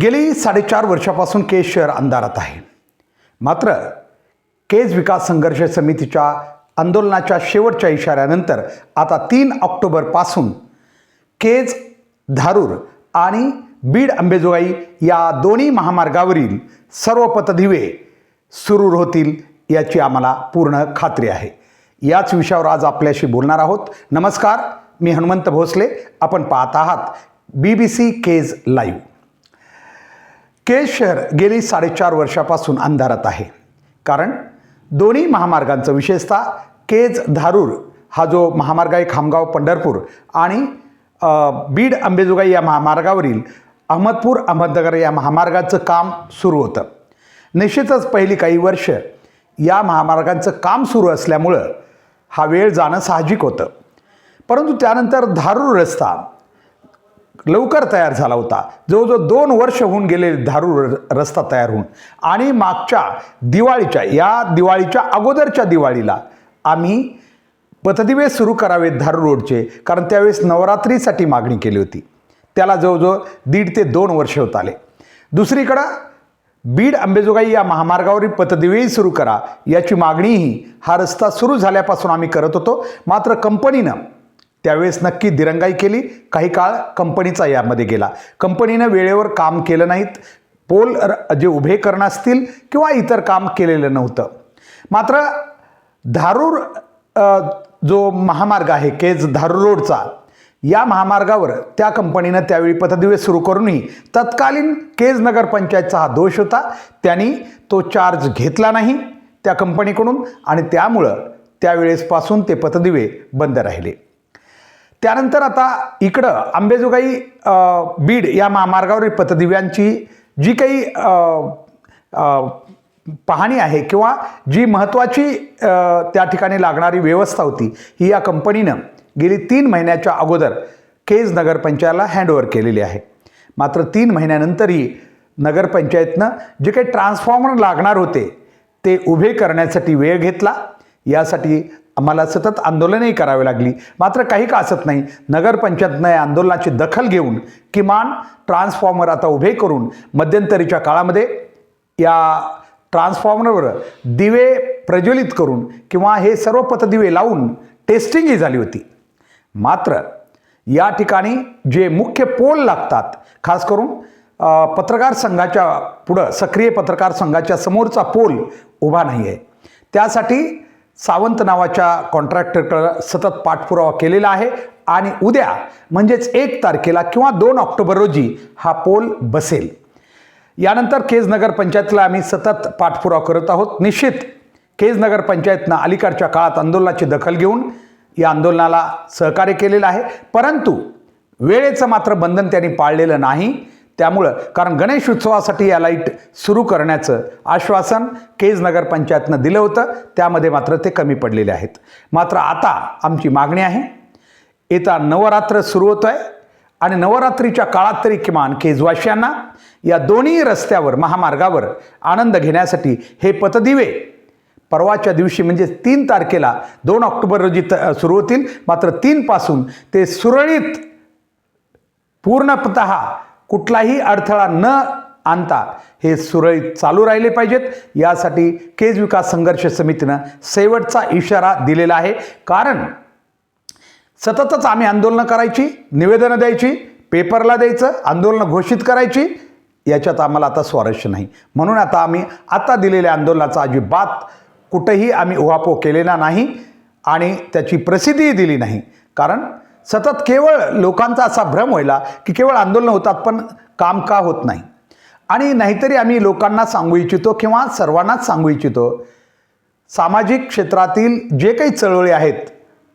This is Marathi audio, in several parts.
गेली साडेचार वर्षापासून केज शहर अंधारात आहे. मात्र केज विकास संघर्ष समितीच्या आंदोलनाच्या शेवटच्या इशाऱ्यानंतर आता तीन ऑक्टोबरपासून केज धारूर आणि बीड अंबेजोगाई या दोन्ही महामार्गावरील सर्व पथदिवे सुरू होतील याची आम्हाला पूर्ण खात्री आहे. याच विषयावर आज आपल्याशी बोलणार आहोत. नमस्कार मी हनुमंत भोसले. आपण पाहत आहात B B C Kej live. Kej शहर गेली साडेचार वर्षापासून अंधारात आहे. कारण दोन्ही महामार्गांचं विशेषतः केज धारूर हा जो महामार्ग आहे खामगाव पंढरपूर आणि बीड अंबेजोगाई या महामार्गावरील अहमदपूर अहमदनगर या महामार्गाचं काम सुरू होतं. निश्चितच पहिली काही वर्ष या महामार्गांचं काम सुरू असल्यामुळं हा वेळ जाणं साहजिक होतं. परंतु त्यानंतर धारूर रस्ता लवकर तयार झाला होता. जवळजवळ दोन वर्ष होऊन गेले धारूर रस्ता तयार होऊन. आणि मागच्या दिवाळीच्या या दिवाळीच्या अगोदरच्या दिवाळीला आम्ही पथदिवे सुरू करावेत धारूर रोडचे कारण त्यावेळेस नवरात्रीसाठी मागणी केली होती. त्याला जवळजवळ दीड ते दोन वर्ष होत आले. दुसरीकडं बीड अंबेजोगाई या महामार्गावरील पथदिवेही सुरू करा याची मागणीही हा रस्ता सुरू झाल्यापासून आम्ही करत होतो. मात्र कंपनीनं त्यावेळेस नक्की दिरंगाई केली. काही काळ कंपनीचा यामध्ये गेला. कंपनीनं वेळेवर काम केलं नाहीत. पोल र- जे उभे करणं असतील किंवा इतर काम केलेलं नव्हतं. मात्र धारूर जो महामार्ग आहे केज धारूर रोडचा या महामार्गावर त्या कंपनीनं त्यावेळी पथदिवे सुरू करूनही तत्कालीन केज नगर पंचायतचा हा दोष होता. त्यांनी तो चार्ज घेतला नाही त्या कंपनीकडून आणि त्यामुळं त्यावेळेसपासून ते पथदिवे बंद राहिले. त्यानंतर आता इकडं आंबेजोगाई बीड या महामार्गावरील पथदिव्यांची जी काही पाहणी आहे किंवा जी महत्त्वाची त्या ठिकाणी लागणारी व्यवस्था होती ही या कंपनीनं गेली तीन महिन्याच्या अगोदर केज नगरपंचायतला हँडओव्हर केलेली आहे. मात्र तीन महिन्यानंतरही नगरपंचायतनं जे काही ट्रान्सफॉर्मर लागणार होते ते उभे करण्यासाठी वेळ घेतला. यासाठी आम्हाला सतत आंदोलनही करावी लागली. मात्र काही का असत नाही नगरपंचायतनं या आंदोलनाची दखल घेऊन किमान ट्रान्सफॉर्मर आता उभे करून मध्यंतरीच्या काळामध्ये या ट्रान्सफॉर्मरवर दिवे प्रज्वलित करून किंवा हे सर्व पथदिवे लावून टेस्टिंगही झाली होती. मात्र या ठिकाणी जे मुख्य पोल लागतात खास करून पत्रकार संघाच्या पुढं सक्रिय पत्रकार संघाच्या समोरचा पोल उभा नाही आहे त्यासाठी सावंत नावाच्या कॉन्ट्रॅक्टरकडं सतत पाठपुरावा केलेला आहे आणि उद्या म्हणजेच एक तारखेला किंवा दोन ऑक्टोबर रोजी हा पोल बसेल. यानंतर केज नगर पंचायतला आम्ही सतत पाठपुरावा करत आहोत. निश्चित केज नगर पंचायतनं अलीकडच्या काळात आंदोलनाची दखल घेऊन या आंदोलनाला सहकार्य केलेलं आहे. परंतु वेळेचं मात्र बंधन त्यांनी पाळलेलं नाही. त्यामुळं कारण गणेश उत्सवासाठी या लाइट सुरू करण्याचं आश्वासन केज नगर पंचायतनं दिलं होतं. त्यामध्ये मात्र ते कमी पडलेले आहेत. मात्र आता आमची मागणी आहे येता नवरात्र सुरू होतं आहे आणि नवरात्रीच्या काळात तरी किमान केजवाशियांना या दोन्ही रस्त्यावर महामार्गावर आनंद घेण्यासाठी हे पतदिवे परवाच्या दिवशी म्हणजे तीन तारखेला दोन ऑक्टोबर रोजी त सुरू होतील. मात्र तीनपासून ते सुरळीत पूर्णत कुठलाही अडथळा न आणता हे सुरळीत चालू राहिले पाहिजेत. यासाठी केज विकास संघर्ष समितीनं शेवटचा इशारा दिलेला आहे. कारण सततच आम्ही आंदोलनं करायची निवेदनं द्यायची पेपरला द्यायचं आंदोलनं घोषित करायची याच्यात आम्हाला आता स्वारस्य नाही. म्हणून आता आम्ही आता दिलेल्या आंदोलनाचा अजिबात कुठंही आम्ही उहापोह केलेला नाही आणि त्याची प्रसिद्धीही दिली नाही. कारण सतत केवळ लोकांचा असा भ्रम व्हायला की केवळ आंदोलनं होतात पण काम का होत नाही? आणि नाहीतरी आम्ही लोकांना सांगू इच्छितो किंवा सर्वांनाच सांगू इच्छितो सामाजिक क्षेत्रातील जे काही चळवळी आहेत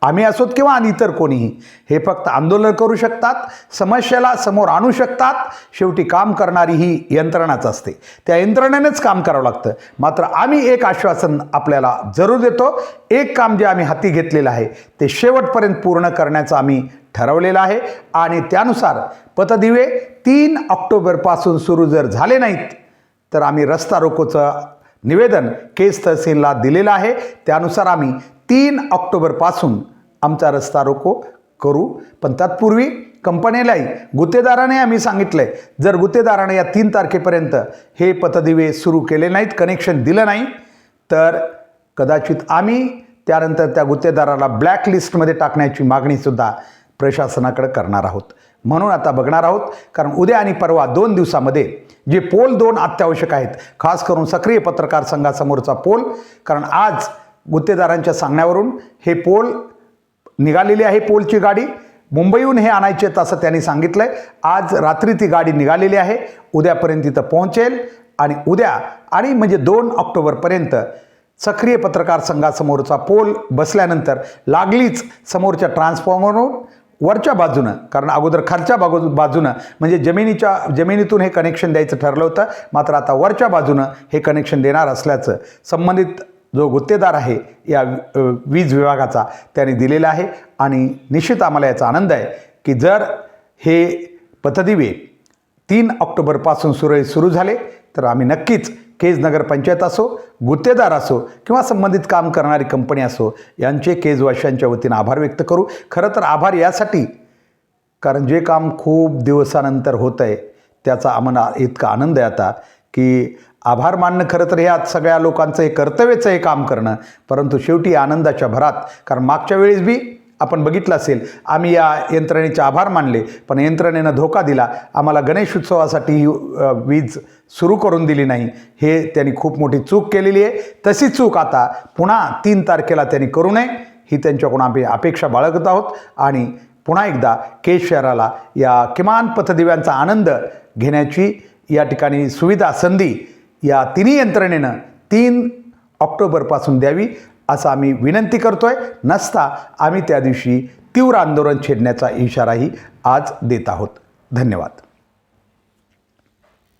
आम्ही असोत किंवा आणि इतर कोणीही. हे फक्त आंदोलन करू शकतात समस्येला समोर आणू शकतात शेवटी काम करणारी ही यंत्रणाच असते. त्या यंत्रणेनेच काम करावं लागतं. मात्र आम्ही एक आश्वासन आपल्याला जरूर देतो एक काम जे आम्ही हाती घेतलेलं आहे ते शेवटपर्यंत पूर्ण करण्याचं आम्ही ठरवलेलं आहे. आणि त्यानुसार पतदिवे तीन ऑक्टोबरपासून सुरू जर झाले नाहीत तर आम्ही रस्ता रोकोचं निवेदन केस तहसीलला दिलेलं आहे. त्यानुसार आम्ही तीन ऑक्टोबरपासून आमचा रस्ता रोको करू. पण तत्पूर्वी कंपनीलाही गुत्तेदाराने आम्ही सांगितलं आहे जर गुत्तेदाराने या तीन तारखेपर्यंत हे पतदिवे सुरू केले नाहीत कनेक्शन दिलं नाही तर कदाचित आम्ही त्यानंतर त्या गुत्तेदाराला ब्लॅक लिस्टमध्ये टाकण्याची मागणीसुद्धा प्रशासनाकडे करणार आहोत. म्हणून आता बघणार आहोत कारण उद्या आणि परवा दोन दिवसामध्ये जे पोल दोन अत्यावश्यक आहेत खास करून सक्रिय पत्रकार संघासमोरचा पोल कारण आज गुत्तेदारांच्या सांगण्यावरून हे पोल निघालेली आहे पोलची गाडी. मुंबईहून हे आणायचे आहेत असं त्यांनी सांगितलं आहे आज रात्री ती गाडी निघालेली आहे. उद्यापर्यंत तिथं पोहोचेल आणि उद्या आणि म्हणजे दोन ऑक्टोबरपर्यंत सक्रिय पत्रकार संघासमोरचा पोल बसल्यानंतर लागलीच समोरच्या ट्रान्सफॉर्मरवरून वरच्या बाजूनं कारण अगोदर खालच्या बाजू बाजूनं म्हणजे जमिनीच्या जमिनीतून हे कनेक्शन द्यायचं ठरलं होतं. मात्र आता वरच्या बाजूनं हे कनेक्शन देणार असल्याचं संबंधित जो गुत्तेदार आहे या वीज विभागाचा त्याने दिलेला आहे. आणि निश्चित आम्हाला याचा आनंद आहे की जर हे पथदिवे तीन ऑक्टोबरपासून सुरळीत सुरू झाले तर आम्ही नक्कीच केज नगरपंचायत असो गुत्तेदार असो किंवा संबंधित काम करणारी कंपनी असो यांचे केजवाशांच्या वतीनं आभार व्यक्त करू. खरं तर आभार यासाठी कारण जे काम खूप दिवसानंतर होतं आहे त्याचा आम्हाला इतका आनंद आहे आता की आभार मानणं खरं तर ह्या सगळ्या लोकांचं हे कर्तव्यच आहे काम करणं. परंतु शेवटी आनंदाच्या भरात कारण मागच्या वेळेस बी आपण बघितलं असेल आम्ही या यंत्रणेचे आभार मानले पण यंत्रणेनं धोका दिला. आम्हाला गणेश उत्सवासाठी ही वीज सुरू करून दिली नाही. हे त्यांनी खूप मोठी चूक केलेली आहे. तशी चूक आता पुन्हा तीन तारखेला त्यांनी करू नये ही त्यांच्याकडून आम्ही अपेक्षा बाळगत आहोत. आणि पुन्हा एकदा केज शहराला या किमान पथदिव्यांचा आनंद घेण्याची या ठिकाणी सुविधा संधी या तिन्ही यंत्रणेनं तीन ऑक्टोबरपासून द्यावी असं आम्ही विनंती करतो आहे नसता आम्ही त्या दिवशी तीव्र आंदोलन छेडण्याचा इशाराही आज देत आहोत. धन्यवाद.